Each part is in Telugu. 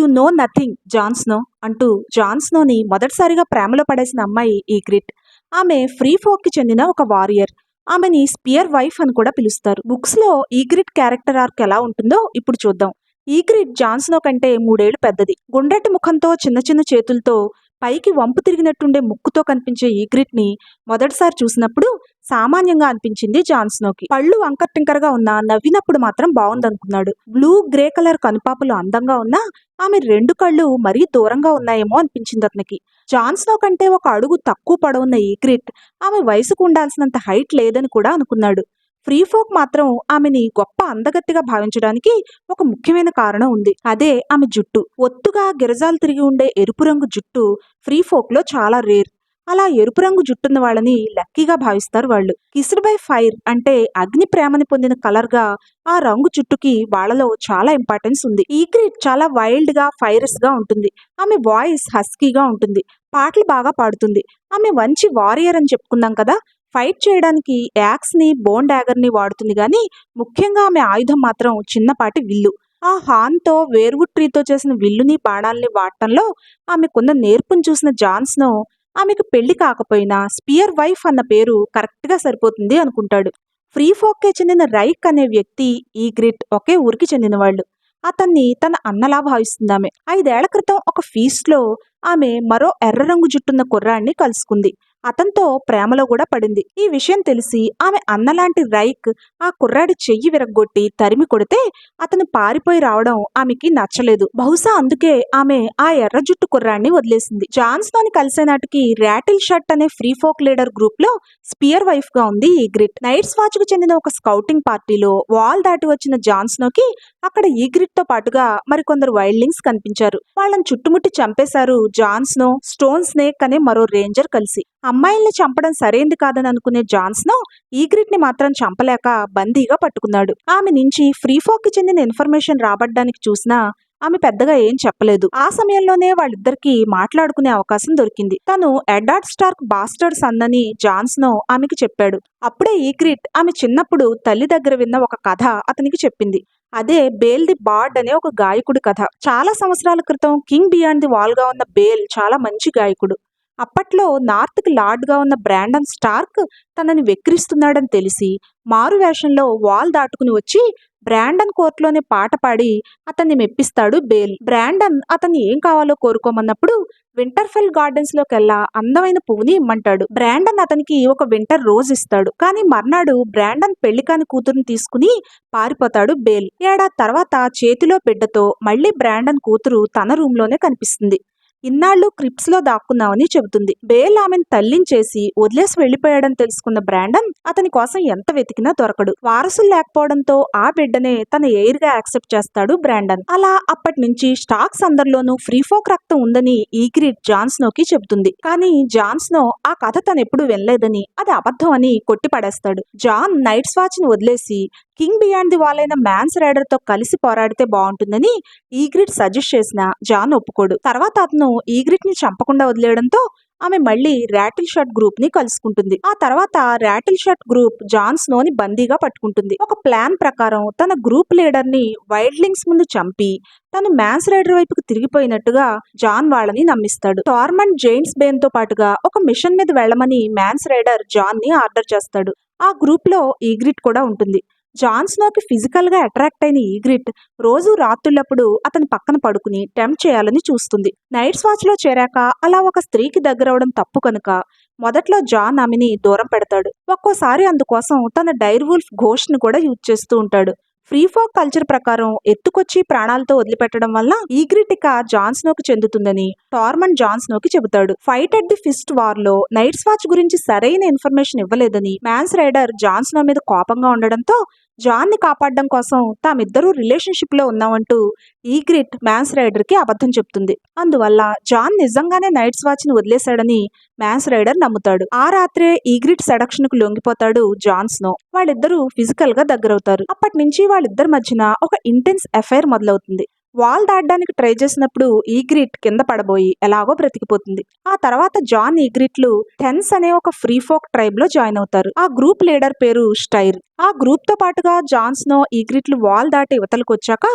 యు నో నథింగ్ జాన్స్నో అంటూ జాన్స్నోని మొదటిసారిగా ప్రేమలో పడేసిన అమ్మాయి ఈగ్రిట్ ఆమె ఫ్రీ ఫోక్కి చెందిన ఒక వారియర్. ఆమెని స్పియర్ వైఫ్ అని కూడా పిలుస్తారు. బుక్స్లో ఈగ్రిట్ క్యారెక్టర్ ఆర్క్ ఎలా ఉంటుందో ఇప్పుడు చూద్దాం. ఈగ్రిట్ జాన్స్నో కంటే మూడేళ్ళు పెద్దది. గుండ్రటి ముఖంతో చిన్న చిన్న చేతులతో పైకి వంపు తిరిగినట్టుండే ముక్కుతో కనిపించే ఈగ్రిట్ని మొదటిసారి చూసినప్పుడు సామాన్యంగా అనిపించింది జాన్స్నోకి పళ్ళు వంకర్ ఉన్నా నవ్వినప్పుడు మాత్రం బాగుందనుకున్నాడు బ్లూ గ్రే కలర్ కనుపాపలు అందంగా ఉన్నా ఆమె రెండు కళ్ళు మరీ దూరంగా ఉన్నాయేమో అనిపించింది అతనికి. జాన్స్నో కంటే ఒక అడుగు తక్కువ పడవున్న ఈగ్రిట్ ఆమె వయసుకు ఉండాల్సినంత హైట్ లేదని కూడా అనుకున్నాడు. ఫ్రీ ఫోక్ మాత్రం ఆమెని గొప్ప అందగత్తిగా భావించడానికి ఒక ముఖ్యమైన కారణం ఉంది. అదే ఆమె జుట్టు. ఒత్తుగా గిరజాలు తిరిగి ఉండే ఎరుపు రంగు జుట్టు ఫ్రీ ఫోక్లో చాలా రేర్. అలా ఎరుపు రంగు జుట్టున్న వాళ్ళని లక్కీగా భావిస్తారు వాళ్ళు. కిస్డ్ బై ఫైర్ అంటే అగ్ని ప్రేమని పొందిన కలర్గా ఆ రంగు జుట్టుకి వాళ్ళలో చాలా ఇంపార్టెన్స్ ఉంది. ఈ గ్రీట్ చాలా వైల్డ్గా ఫైరస్గా ఉంటుంది. ఆమె వాయిస్ హస్కీగా ఉంటుంది. పాటలు బాగా పాడుతుంది. ఆమె మంచి వారియర్ అని చెప్పుకున్నాం కదా! ఫైట్ చేయడానికి యాక్స్ని బోన్ డాగర్ని వాడుతుంది కానీ ముఖ్యంగా ఆమె ఆయుధం మాత్రం చిన్నపాటి విల్లు. ఆ హాన్తో వేర్వుడ్ ట్రీతో చేసిన విల్లుని బాణాలని వాడటంలో ఆమెకున్న నేర్పుని చూసిన జాన్స్ను ఆమెకు పెళ్ళి కాకపోయినా స్పియర్ వైఫ్ అన్న పేరు కరెక్ట్గా సరిపోతుంది అనుకుంటాడు. ఫ్రీ ఫోక్కే చెందిన రైక్ అనే వ్యక్తి ఈ గ్రిట్ ఒకే ఊరికి చెందిన వాళ్ళు అతన్ని తన అన్నలా భావిస్తుంది ఆమె. ఐదేళ్ళ క్రితం ఒక ఫీస్ట్లో ఆమె మరో ఎర్ర రంగు జుట్టున్న కుర్రాడిని కలుసుకుంది. అతనితో ప్రేమలో కూడా పడింది. ఈ విషయం తెలిసి ఆమె అన్నలాంటి రైక్ ఆ కుర్రాడి చెయ్యి విరగ్గొట్టి తరిమి కొడితే అతను పారిపోయి రావడం ఆమెకి నచ్చలేదు. బహుశా అందుకే ఆమె ఆ ఎర్ర జుట్టు కుర్రాడిని వదిలేసింది. జాన్స్నోని కలిసే నాటికి ర్యాటిల్ షర్ట్ అనే ఫ్రీ ఫోక్ లీడర్ గ్రూప్లో స్పియర్ వైఫ్గా ఉంది ఈగ్రిట్ నైట్స్ వాచ్కు చెందిన ఒక స్కౌటింగ్ పార్టీలో వాల్ దాటి వచ్చిన జాన్స్నోకి అక్కడ ఈగ్రిట్తో పాటుగా మరికొందరు వైల్డింగ్స్ కనిపించారు. వాళ్ళని చుట్టుముట్టి చంపేశారు జాన్స్నో స్టోన్ స్నేక్ అనే మరో రేంజర్ కలిసి. అమ్మాయిల్ని చంపడం సరైంది కాదని అనుకునే జాన్స్నో ఈగ్రిట్ని మాత్రం చంపలేక బందీగా పట్టుకున్నాడు. ఆమె నుంచి ఫ్రీ చెందిన ఇన్ఫర్మేషన్ రాబడ్డానికి చూసినా ఆమె పెద్దగా ఏం చెప్పలేదు. ఆ సమయంలోనే వాళ్ళిద్దరికి మాట్లాడుకునే అవకాశం దొరికింది. తను ఎడ్డార్డ్ స్టార్క్ బాస్టర్డ్ సన్ అని జాన్స్నో ఆమెకి చెప్పాడు. అప్పుడే ఈగ్రిట్ ఆమె చిన్నప్పుడు తల్లి దగ్గర విన్న ఒక కథ అతనికి చెప్పింది. అదే బేల్ ది బార్డ్ అనే ఒక గాయకుడి కథ. చాలా సంవత్సరాల క్రితం కింగ్ బియాండ్ ది వాల్గా ఉన్న బేల్ చాలా మంచి గాయకుడు. అప్పట్లో నార్త్కి లార్డ్గా ఉన్న బ్రాండన్ స్టార్క్ తనని వెక్కిరిస్తున్నాడని తెలిసి మారు వేషంలో వాల్ దాటుకుని వచ్చి బ్రాండన్ కోర్టులోనే పాట పాడి అతన్ని మెప్పిస్తాడు బేల్. బ్రాండన్ అతన్ని ఏం కావాలో కోరుకోమన్నప్పుడు వింటర్ఫెల్ గార్డెన్స్లోకి వెళ్ళా అందమైన పువ్వుని ఇమ్మంటాడు. బ్రాండన్ అతనికి ఒక వింటర్ రోజ్ ఇస్తాడు. కానీ మర్నాడు బ్రాండన్ పెళ్ళి కాని కూతురుని తీసుకుని పారిపోతాడు బేల్. ఏడాది తర్వాత చేతిలో బిడ్డతో మళ్ళీ బ్రాండన్ కూతురు తన రూమ్లోనే కనిపిస్తుంది. ఇన్నాళ్ళు క్రిప్స్లో దాక్కున్నామని చెబుతుంది. బేల్ ఆమెను తల్లించేసి వదిలేసి వెళ్ళిపోయాడని తెలుసుకున్న బ్రాండన్ అతని కోసం ఎంత వెతికినా దొరకడు. వారసులు లేకపోవడంతో ఆ బిడ్డనే తన ఎయిర్గా యాక్సెప్ట్ చేస్తాడు బ్రాండన్. అలా అప్పటి నుంచి స్టాక్స్ అందరిలోనూ ఫ్రీ ఫోక్ రక్తం ఉందని ఈగ్రిడ్ జాన్స్నోకి చెబుతుంది. కానీ జాన్స్నో ఆ కథ తను ఎప్పుడు వినలేదని అది అబద్ధం అని కొట్టిపడేస్తాడు. జాన్ నైట్స్ వాచ్ని వదిలేసి కింగ్ బియాండ్ ది వాళ్ళైన మ్యాన్స్ రైడర్తో కలిసి పోరాడితే బాగుంటుందని ఈగ్రిడ్ సజెస్ట్ చేసిన జాన్ ఒప్పుకోడు. తర్వాత అతను ఈగ్రిట్ని చంపకుండా వదిలేయడంతో ఆమె మళ్ళీ ర్యాటిల్ షర్ట్ గ్రూప్ని కలుసుకుంటుంది. ఆ తర్వాత ర్యాటిల్ షర్ట్ గ్రూప్ జాన్ స్నోని బందీగా పట్టుకుంటుంది. ఒక ప్లాన్ ప్రకారం తన గ్రూప్ లీడర్ని వైల్డ్లింగ్స్ ముందు చంపి తను మ్యాన్స్ రైడర్ వైపుకు తిరిగిపోయినట్టుగా జాన్ వాళ్ళని నమ్మిస్తాడు. టార్మండ్ జైన్స్ బేన్తో పాటుగా ఒక మిషన్ మీద వెళ్ళమని మ్యాన్స్ రైడర్ జాన్ని ఆర్డర్ చేస్తాడు. ఆ గ్రూప్లో ఈగ్రిట్ కూడా ఉంటుంది. జాన్స్నోకి ఫిజికల్గా అట్రాక్ట్ అయిన ఈగ్రిట్ రోజు రాత్రులప్పుడు అతని పక్కన పడుకుని టెంప్ట్ చేయాలని చూస్తుంది. నైట్స్ వాచ్లో చేరాక అలా ఒక స్త్రీకి దగ్గరవడం తప్పు కనుక మొదట్లో జాన్ ఆమెని దూరం పెడతాడు. ఒక్కోసారి అందుకోసం తన డైర్ వుల్ఫ్ ఘోష్ను కూడా యూజ్ చేస్తూ ఉంటాడు. ఫ్రీఫాక్ కల్చర్ ప్రకారం ఎత్తుకొచ్చి ప్రాణాలతో వదిలిపెట్టడం వల్ల ఈగ్రిటిక జాన్స్నోకి చెందుతుందని టార్మన్ జాన్స్నోకి చెబుతాడు. ఫైట్ అట్ ది ఫిస్ట్ వార్లో నైట్స్ వాచ్ గురించి సరైన ఇన్ఫర్మేషన్ ఇవ్వలేదని మ్యాన్స్ రైడర్ జాన్స్నో మీద కోపంగా ఉండడంతో జాన్ని కాపాడడం కోసం తామిద్దరూ రిలేషన్షిప్లో ఉన్నామంటూ ఈగ్రిట్ మ్యాన్స్ రైడర్కి అబద్ధం చెప్తుంది. అందువల్ల జాన్ నిజంగానే నైట్స్ వాచ్ని వదిలేశాడని మ్యాన్స్ రైడర్ నమ్ముతాడు. ఆ రాత్రే ఈగ్రిట్ సెడక్షన్కు లొంగిపోతాడు జాన్ స్నో. వాళ్ళిద్దరూ ఫిజికల్గా దగ్గరవుతారు. అప్పటి నుంచి వాళ్ళిద్దరి మధ్యన ఒక ఇంటెన్స్ అఫైర్ మొదలవుతుంది. వాల్ దాటడానికి ట్రై చేసినప్పుడు ఈగ్రిట్ కింద పడబోయి ఎలాగో బ్రతికిపోతుంది. ఆ తర్వాత జాన్ ఈగ్రిట్లు టెన్స్ అనే ఒక ఫ్రీ ఫోక్ ట్రైబ్లో జాయిన్ అవుతారు. ఆ గ్రూప్ లీడర్ పేరు స్టైర్. ఆ గ్రూప్తో పాటుగా జాన్స్నో ఈగ్రిట్లు వాల్ దాటి ఇవతలకు వచ్చాక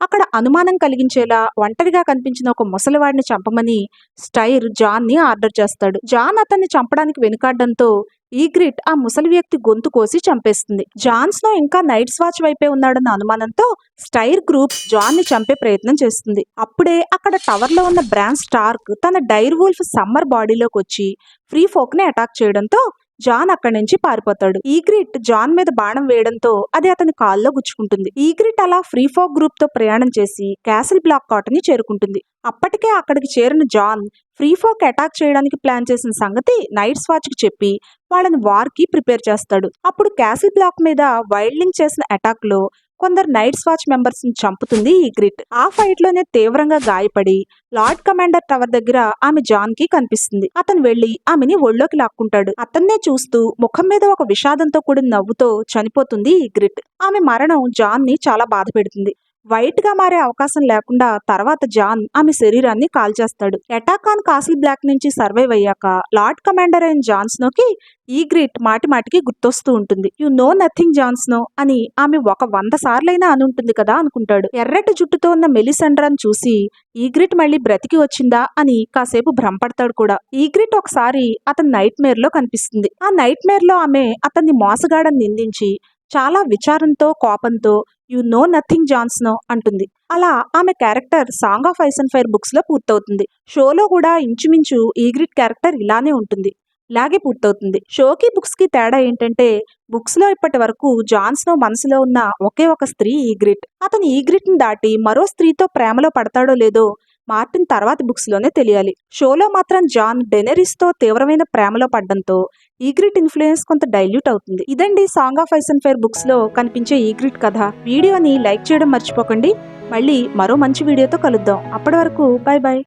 అక్కడ అనుమానం కలిగించేలా ఒంటరిగా కనిపించిన ఒక ముసలివాడిని చంపమని స్టైర్ జాన్ని ఆర్డర్ చేస్తాడు. జాన్ అతన్ని చంపడానికి వెనుకాడడంతో ఈగ్రిట్ ఆ ముసలి వ్యక్తి గొంతు కోసి చంపేస్తుంది. జాన్స్నో ఇంకా నైట్స్ వాచ్ వైపే ఉన్నాడన్న అనుమానంతో స్టైర్ గ్రూప్ జాన్ని చంపే ప్రయత్నం చేస్తుంది. అప్పుడే అక్కడ టవర్లో ఉన్న బ్రాన్ స్టార్క్ తన డైర్ వూల్ఫ్ సమ్మర్ బాడీలోకి వచ్చి ఫ్రీ ఫోక్ని అటాక్ చేయడంతో జాన్ అక్కడి నుంచి పారిపోతాడు. ఈగ్రిట్ జాన్ మీద బాణం వేయడంతో అది అతని కాల్లో గుచ్చుకుంటుంది. ఈగ్రిట్ అలా ఫ్రీ ఫోక్ గ్రూప్తో ప్రయాణం చేసి క్యాసిల్ బ్లాక్ కాట్ని చేరుకుంటుంది. అప్పటికే అక్కడికి చేరిన జాన్ ఫ్రీ ఫోక్ అటాక్ చేయడానికి ప్లాన్ చేసిన సంగతి నైట్స్ వాచ్కి చెప్పి వాళ్ళని వార్కి ప్రిపేర్ చేస్తాడు. అప్పుడు క్యాసిల్ బ్లాక్ మీద వైల్డింగ్ చేసిన అటాక్లో కొందరు నైట్స్ వాచ్ మెంబర్స్ని చంపుతుంది ఈ గ్రిట్. ఆ ఫైట్లోనే తీవ్రంగా గాయపడి లార్డ్ కమాండర్ టవర్ దగ్గర ఆమె జాన్కి కనిపిస్తుంది. అతను వెళ్ళి ఆమెని ఒళ్ళోకి లాక్కుంటాడు. అతన్నే చూస్తూ ముఖం మీద ఒక విషాదంతో కూడిన నవ్వుతో చనిపోతుంది ఈ గ్రిట్. ఆమె మరణం జాన్ని చాలా బాధ పెడుతుంది. వైట్గా మారే అవకాశం లేకుండా తర్వాత జాన్ ఆమె శరీరాన్ని కాల్చేస్తాడు. Attack on on Castle Black నుంచి సర్వైవ్ అయ్యాక లార్డ్ కమాండర్ అయిన జాన్స్నోకి ఈ గ్రిట్ మాటి మాటికి గుర్తొస్తూ ఉంటుంది. యు నో నథింగ్ జాన్స్నో అని ఆమె ఒక వంద సార్లైనా అని ఉంటుంది కదా అనుకుంటాడు. ఎర్రటి జుట్టుతో ఉన్న మెలిసెండ్రాన్ చూసి ఈగ్రిట్ మళ్ళీ బ్రతికి వచ్చిందా? అని కాసేపు భ్రమపడతాడు కూడా. ఈగ్రిట్ ఒకసారి అతని నైట్ మేర్లో కనిపిస్తుంది. ఆ నైట్ మేర్లో ఆమె అతన్ని మోసగాడని నిందించి చాలా విచారంతో కోపంతో యు నో నథింగ్ జాన్స్నో అంటుంది. అలా ఆమె character song of ice and fire బుక్స్లో పూర్తవుతుంది. షోలో కూడా ఇంచుమించు ఈగ్రిట్ క్యారెక్టర్ ఇలానే ఉంటుంది. ఇలాగే పూర్తవుతుంది. షోకి బుక్స్కి తేడా ఏంటంటే బుక్స్లో ఇప్పటి వరకు జాన్స్నో మనసులో ఉన్న ఒకే ఒక స్త్రీ ఈగ్రిట్ అతను ఈగ్రిట్ని దాటి మరో స్త్రీతో ప్రేమలో పడతాడో లేదో మార్టిన్ తర్వాత బుక్స్లోనే తెలియాలి. షోలో మాత్రం జాన్ డెనెరిస్తో తీవ్రమైన ప్రేమలో పడడంతో ఈగ్రిట్ ఇన్ఫ్లుయెన్స్ కొంత డైల్యూట్ అవుతుంది. ఇదండి song of ice and fire బుక్స్లో కనిపించే ఈగ్రిట్ కథ. వీడియోని లైక్ చేయడం మర్చిపోకండి. మళ్ళీ మరో మంచి వీడియోతో కలుద్దాం. అప్పటి వరకు బై బాయ్